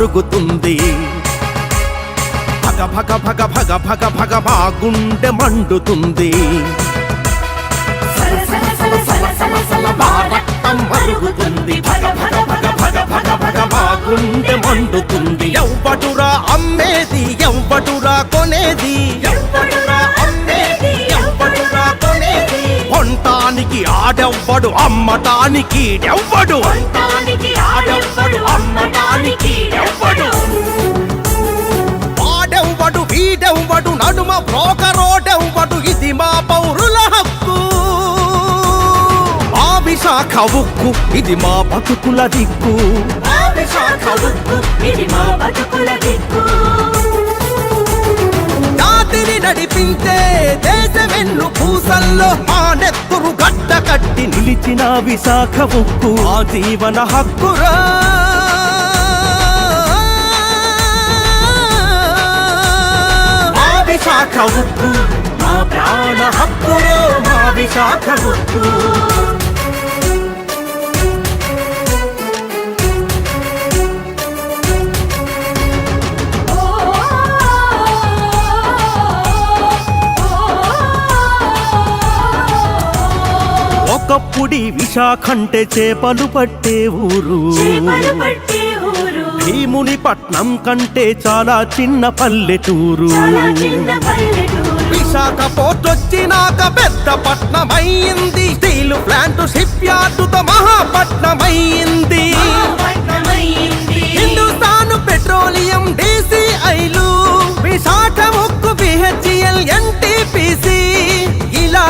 మరుగుతుంది భగ భగ భగ భగ భగ భగ మా గుండె మండుతుంది మరుగుతుంది భగ భగ భగ భగ భగ భగ మా గుండె మండుతుంది ఎవ్వడురా అమ్మేది ఎవ్వడురా కొనేది ఎవ్వడురా కొనటానికి ఆడెవ్వడు అమ్మటానికి ఎవ్వడు ఆడెవ్వడు అమ్మటానికి ఎవ్వడు వాడెవ్వడు వీడెవ్వడు నడుమ బ్రోకరోడెవ్వడు ఇది మా పౌరుల హక్కు. మా విశాఖ ఉక్కు ఇది మా బతుకుల దిక్కు. విశాఖ ఉక్కు ఇది మా బతుకుల దిక్కు. జాతిని నడిపించే దేశమెన్ను పూసల్లో ఆ నెత్తురు గడ్డ కట్టి నిలిచిన విశాఖ ముక్కు ఆ జీవన హక్కురా. విశాఖ ఉక్కు మా ప్రాణ హక్కురో మా విశాఖ ఉక్కు. ఒకప్పుడి విశాఖంటే చేపలు పట్టే ఊరు. చేపలు పట్టే ఊరు. భీముని పట్నం కంటే చాలా చిన్న పల్లెటూరు. విశాఖ పోర్ట్ వచ్చినాక పెద్ద పట్నం అయింది స్టీల్ ప్లాంట్ షిప్ యార్డుతో మహాపట్నమైంది. పట్నమైంది హిందుస్థాన్ పెట్రోలియం డీసీఐలు. విశాఖ ముక్కు బిహెచ్ఎల్ ఎన్టీపీసీ.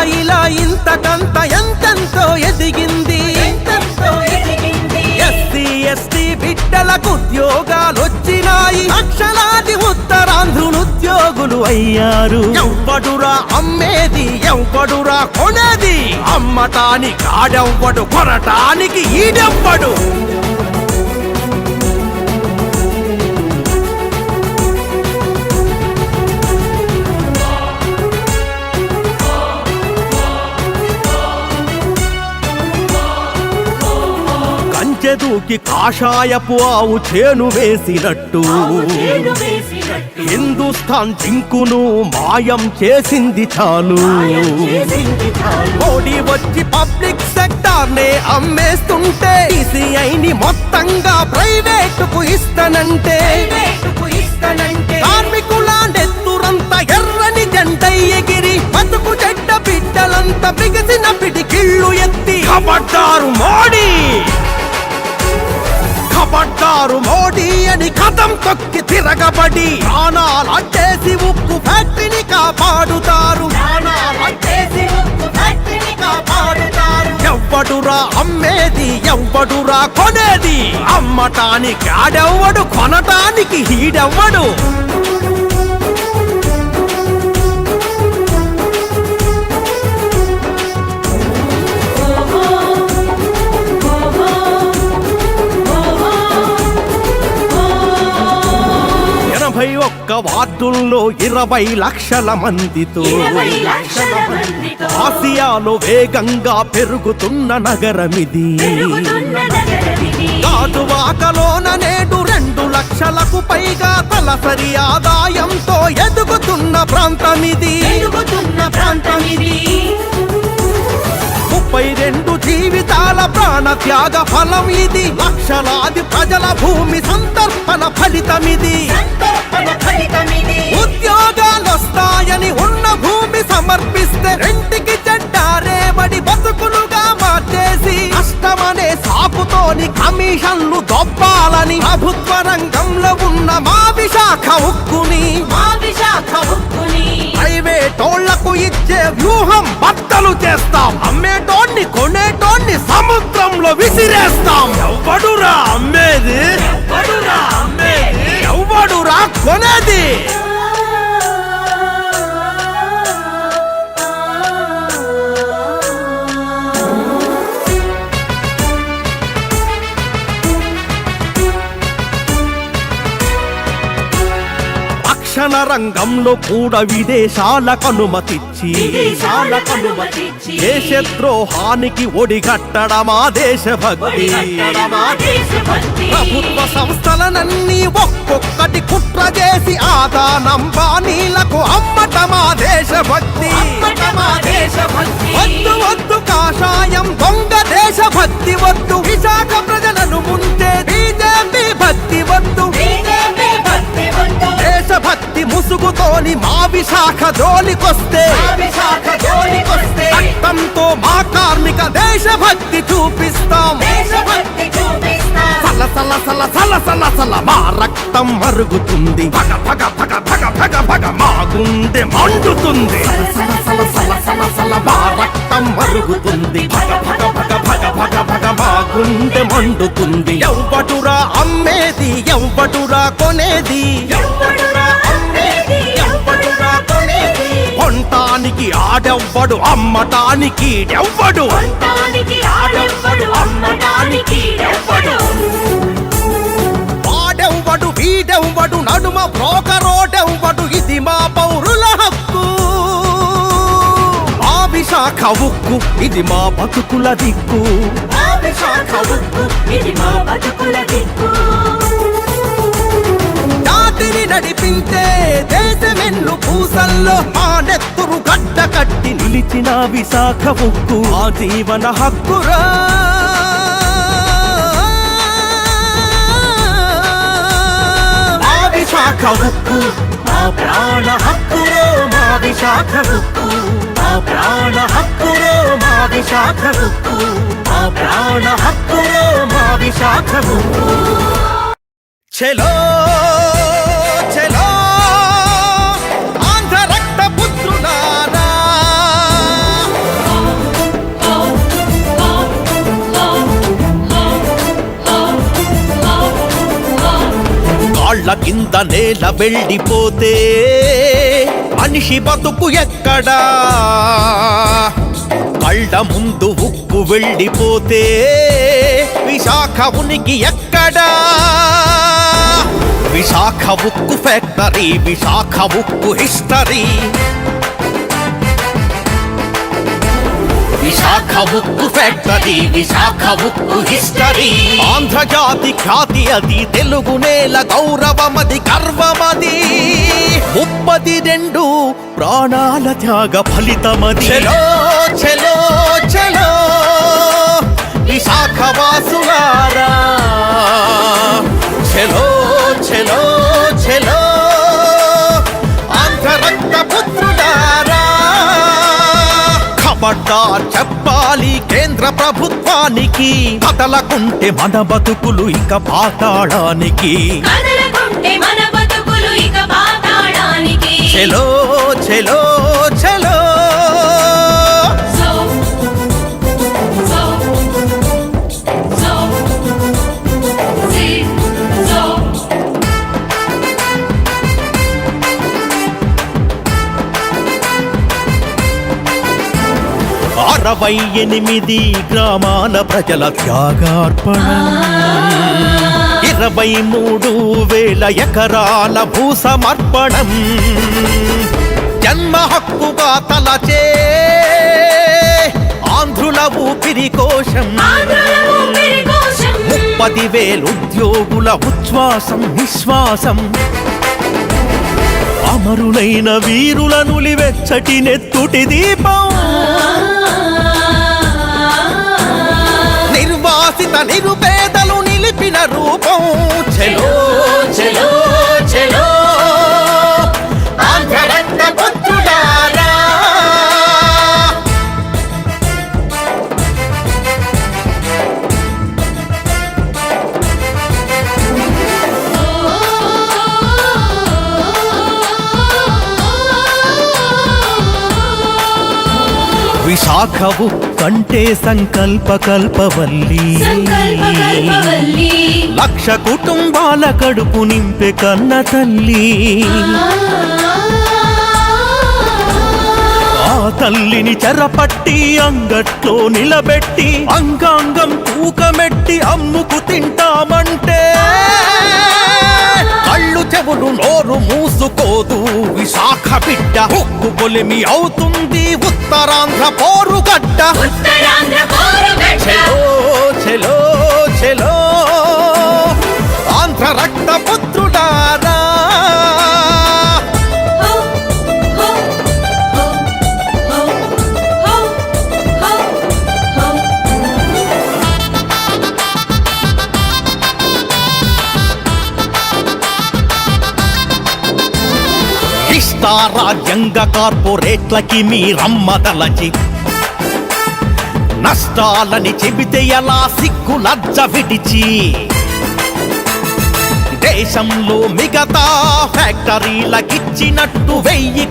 ఇలా ఇలా ఇంతకంత ఎంతెంతో ఎదిగింది? ఎస్సీ ఎస్టీ బిడ్డలకు ఉద్యోగాలు వచ్చినాయి. లక్షలాది ఉత్తరాంధ్రులు ఉద్యోగులు అయ్యారు. ఎవ్వడురా అమ్మేది ఎవ్వడురా కొనేది? అమ్మటానికి ఆడెవ్వడు కొనటానికి ఈడెవ్వడు? కంచెదూకి కాషాయపు ఆవు చేను వేసినట్టు. హిందుస్థాన్ జింకును మాయం చేసింది చాలు. మోడీ వచ్చి పబ్లిక్ సెక్టార్ నే అమ్మేస్తుంటే ని మొత్తంగా ప్రైవేట్కు ఇస్తానంటే. ప్రైవేటుకు ఇస్తానంటే. కార్మికుల నెత్తురంత ఎర్రని జెండై ఎగిరి బతుకు చెడ్డ బిడ్డలంత బిగిసిన పిడికిళ్ళు ఎత్తి. కబడ్డారు కబడ్డారు అని కథం తొక్కి తిరగబడి ప్రాణాలంటేసి ఉప్పు ఫ్యాక్టరీని కాపాడుతారు. ఎవ్వడురా అమ్మేది ఎవ్వడురా కొనేది? అమ్మటానికి ఆడెవ్వడు కొనటానికి హీడెవ్వడు? వార్డుల్లో ఇరవై లక్షల మందితో. ఆసియాలో వేగంగా పెరుగుతున్న నగరమిది. గాజువాకలోన నేడు రెండు లక్షలకు పైగా తలసరి ఆదాయంతో ఎదుగుతున్న ప్రాంతమిది. పెరుగుతున్న ప్రాంతం ఇది ముప్పై రెండు ప్రాణ త్యాగ ఫలం ఇది లక్షలాది ప్రజల భూమి సంతర్పణ ఫలితమిది. సంతర్పణ ఫలితమిది. ఉద్యోగాలొస్తాయని ఉన్న భూమి సమర్పిస్తే రెంటికి చెడ్డారేబడి బతుకులుగా మార్చేసి కష్టమనే సాకుతోని కమిషన్లు దొబ్బాలని ప్రభుత్వ రంగంలో ఉన్న మా విశాఖ ఉక్కుని. మా విశాఖ ఉక్కుని. ప్రైవేటోళ్ళకు ఇచ్చే వ్యూహం బద్దలు చేస్తాం. కొనేటోన్ని సముద్రంలో విసిరేస్తాం. ఎవ్వడురా అమ్మేది? ఎవడురా అమ్మేది? ఎవ్వడురా కొనేది? రక్షణ రంగంలో కూడా విదేశాలకు అనుమతిచ్చి దేశద్రోహానికి ఒడిగట్టడమా దేశభక్తి? ప్రభుత్వ సంస్థలనన్నీ ఒక్కొక్కటి కుట్ర చేసి ఆదానం బాణీలకు అమ్మటమా దేశభక్తి? వద్దు వద్దు కాషాయం దొంగ దేశభక్తి వద్దు విశాఖ ముసుగుతోని మా విశాఖ జోలికొస్తే రక్తంతో మా కార్మిక దేశభక్తి చూపిస్తాం దేశభక్తి చూపిస్తాం సల సల సల సల సల సల మా రక్తం మరుగుతుంది భగ భగ భగ భగ భగ భగ మా గుండె మండుతుంది సల సల సల సల సల మా రక్తం మరుగుతుంది భగ భగ భగ భగ భగ భగ మా గుండె మండుతుంది ఎవ్వటురా అమ్మేది ఎవ్వటురా కొనేది ఆడెవ్వడు అమ్మటానికి ఎవ్వడు. వాడెవ్వడు వీడెవ్వడు నడుమ బ్రోకరోడెవ్వడు ఇది మా పౌరుల హక్కు. విశాఖ ఉక్కు ఇది మా బతుకుల దిక్కు. విశాఖ ఉక్కు ఇది మా బతుకుల దిక్కు. జాతిని నడిపించే దేశమెన్ను పూసల్లో ఆ నెత్తురు గడ్డ కట్టి నిలిచిన విశాఖ ఉక్కు. ఆ జీవన హక్కురా. ఆ విశాఖ ఉక్కు మా ప్రాణ హక్కురో మా విశాఖ ఉక్కు. మా ప్రాణ హక్కురో మా విశాఖ ఉక్కు. మా ప్రాణ హక్కురో మా విశాఖ ఉక్కు. చలో కాళ్ళ కింద నేల వెళ్ళిపోతే మనిషి బతుకు ఎక్కడా? కళ్ళ ముందు ఉక్కు వెళ్ళిపోతే విశాఖ ఉనికి ఎక్కడా? విశాఖ ఉక్కు ఫ్యాక్టరీ విశాఖ ఉక్కు హిస్టరీ విశాఖ ఉక్కు ఫ్యాక్టరీ విశాఖ ఉక్కు హిస్టరీ ఆంధ్రజాతి ఖ్యాతి అది తెలుగు నేల గౌరవమది గర్వమది. ముప్పది రెండు ప్రాణాల త్యాగ ఫలితమది. చెలో చెలో చెలో విశాఖ వాసులారా చెలో చెలో. ఖబర్దార్ చెప్పాలి కేంద్ర ప్రభుత్వానికి. కదలకుంటే మన బతుకులు ఇక పాతాళానికి. కదలకుంటే మన బతుకులు ఇక పాతాళానికి. చెలో చెలో చెలో. అరవై ఎనిమిది గ్రామాల ప్రజల త్యాగార్పణ. ఇరవై మూడు వేల ఎకరాల భూసమర్పణం. జన్మ హక్కుగా తలచే ఆంధ్రుల ఊపిరి కోశం. ఆంధ్రుల ఊపిరి కోశం ముప్పది వేలు ఉద్యోగుల ఉచ్ఛ్వాసం నిశ్వాసం. అమరులైన వీరుల నులివెచ్చటి నెత్తుటి దీపం. నిర్వాసిత నిరుపేదలు నిలిపిన రూపం. చెలో చెలో చెలో. విశాఖవు కంటే సంకల్ప కల్పవల్లి లక్ష కుటుంబాల కడుపు నింపే కన్న తల్లి. ఆ. తల్లిని చెరపట్టి అంగట్లో నిలబెట్టి అంగాంగం తూకమెట్టి అమ్ముకు తింటామంటే. విశాఖ బిడ్డ ఉక్కు కొలిమి అవుతుంది ఉత్తరాంధ్ర పోరుగడ్డ. చెలో చెలో ఆంధ్ర రక్త పుత్రుడారా ఇష్టారాజ్యంగ కార్పొరేట్లకి మీరమ్మదలచి నష్టాలని చెబితే ఎలా సిగ్గు లజ్జ విడిచి. దేశంలో మిగతా ఫ్యాక్టరీలకిచ్చినట్టు వెయ్యి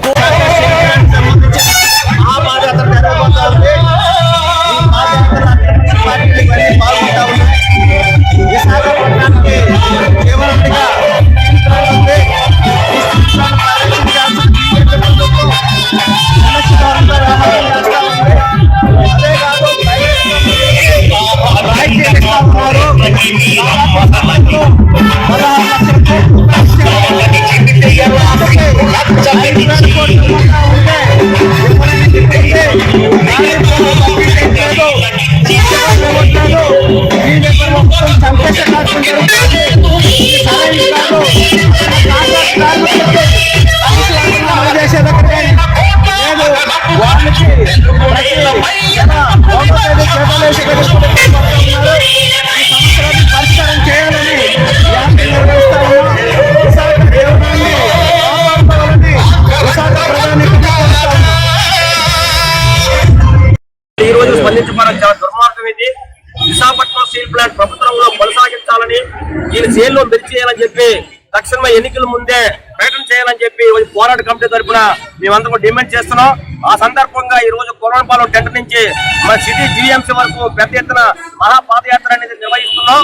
దీని జైల్లో మెరిచి చేయాలని చెప్పి తక్షణమే ఎన్నికల ముందే ప్రకటన చేయాలని చెప్పి పోరాట కమిటీ తరఫున మేమందరం డిమాండ్ చేస్తున్నాం. ఆ సందర్భంగా ఈ రోజు కొరణపాలెం టెంట్ నుంచి మన సిటీ జీఎంసీ వరకు పెద్ద ఎత్తున మహా పాదయాత్ర అనేది నిర్వహిస్తున్నాం.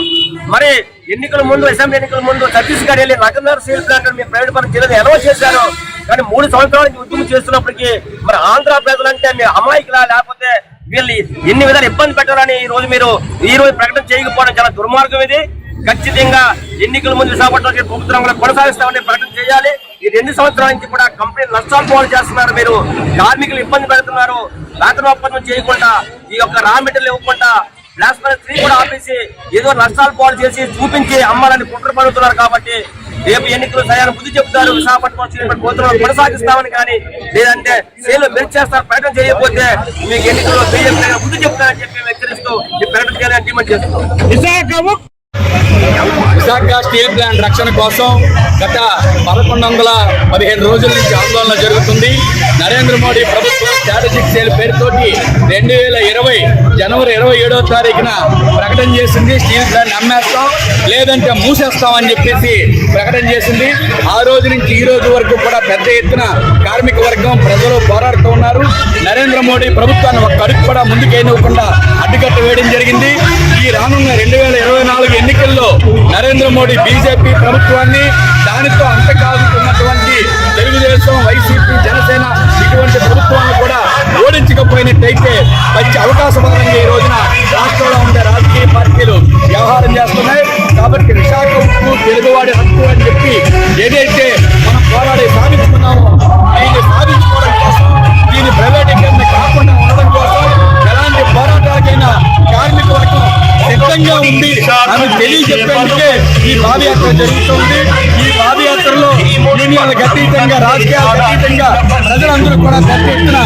మరి ఎన్నికల ముందు అసెంబ్లీ ఎన్నికల ముందు ఛత్తీస్గఢ్ వెళ్ళి నగర్ సీల్ ప్లాంట్ మీ ప్రైవేట్ పరం జిల్లా అనౌన్స్ చేశారు? కానీ మూడు సంవత్సరాల నుంచి ఉద్యమం చేస్తున్నప్పటికీ మరి ఆంధ్ర ప్రజలంటే మీ అమాయకులా? లేకపోతే వీళ్ళు ఎన్ని విధాలు ఇబ్బంది పెట్టారని ఈ రోజు మీరు ఈ రోజు ప్రకటన చేయకపోవడం చాలా దుర్మార్గం ఇది. ఖచ్చితంగా ఎన్నికల ముందు విశాఖపట్నం ప్రభుత్వం కూడా కొనసాగిస్తామని ప్రకటన చేయాలి. ఈ రెండు సంవత్సరాల నుంచి కూడా కంపెనీ నష్టాలు పాలు చేస్తున్నారు మీరు. కార్మికులు ఇబ్బంది పెడుతున్నారు. వేతన ఒప్పందం చేయకుండా ఈ యొక్క రా మెటీరియల్ ఇవ్వకుండా బ్లాస్ట్ త్రీ కూడా ఆపేసి ఏదో నష్టాలు పాలు చేసి చూపించి అమ్మాలని కుట్ర పడుతున్నారు కాబట్టి రేపు ఎన్నికలు సరైన బుద్ధి చెప్తారు. విశాఖపట్నం కోతులను కొనసాగిస్తామని కానీ లేదంటే సేలు మెరుగు ప్రకటన చేయకపోతే మీకు ఎన్నికల్లో బీజేపీ బుద్ధి చెప్తారని చెప్పి హెచ్చరిస్తూ ఈ ప్రకటన చేయాలని డిమాండ్ చేస్తున్నాం. విశాఖ స్టీల్ ప్లాంట్ రక్షణ కోసం గత పదకొండు వందల పదిహేను రోజుల నుంచి ఆందోళన జరుగుతుంది. నరేంద్ర మోడీ ప్రభుత్వం స్ట్రాటజిక్ సేల్ పేరుతోటి రెండు వేల ఇరవై జనవరి ఇరవై ఏడవ తారీఖున ప్రకటన చేసింది. స్టీల్ ప్లాంట్ అమ్మేస్తాం లేదంటే మూసేస్తామని చెప్పేసి ప్రకటన చేసింది. ఆ రోజు నుంచి ఈ రోజు వరకు కూడా పెద్ద ఎత్తున కార్మిక వర్గం ప్రజలు పోరాడుతూ ఉన్నారు. నరేంద్ర మోడీ ప్రభుత్వాన్ని ఒక అడుగు కూడా ముందుకేనివ్వకుండా అడ్డుకట్ట వేయడం జరిగింది. ఈ రానున్న రెండు వేల ఇరవై నాలుగు ఎన్నికల్లో నరేంద్ర మోడీ బీజేపీ ప్రభుత్వాన్ని దానితో అంతకాగుతున్నటువంటి తెలుగుదేశం వైసీపీ జనసేన ఇటువంటి ప్రభుత్వాన్ని కూడా ఓడించకపోయినట్టయితే మంచి అవకాశవాదంగా ఈ రోజున. రాష్ట్రంలో ఉండే రాజకీయ పార్టీలు వ్యవహారం చేస్తున్నాయి. కాబట్టి విశాఖ ఉప్పు తెలుగువాడి హక్కు అని చెప్పి ఏదైతే మనం పోరాడి సాధించుకున్నామో సిద్ధంగా ఉంది. అని తెలియజెప్పేందుకే ఈ పాదయాత్ర జరుగుతుంది. ఈ పాదయాత్రలో యూనియన్లకు అతీతంగా రాజకీయాలకు అతీతంగా ప్రజలందరూ కూడా పెద్ద ఎత్తున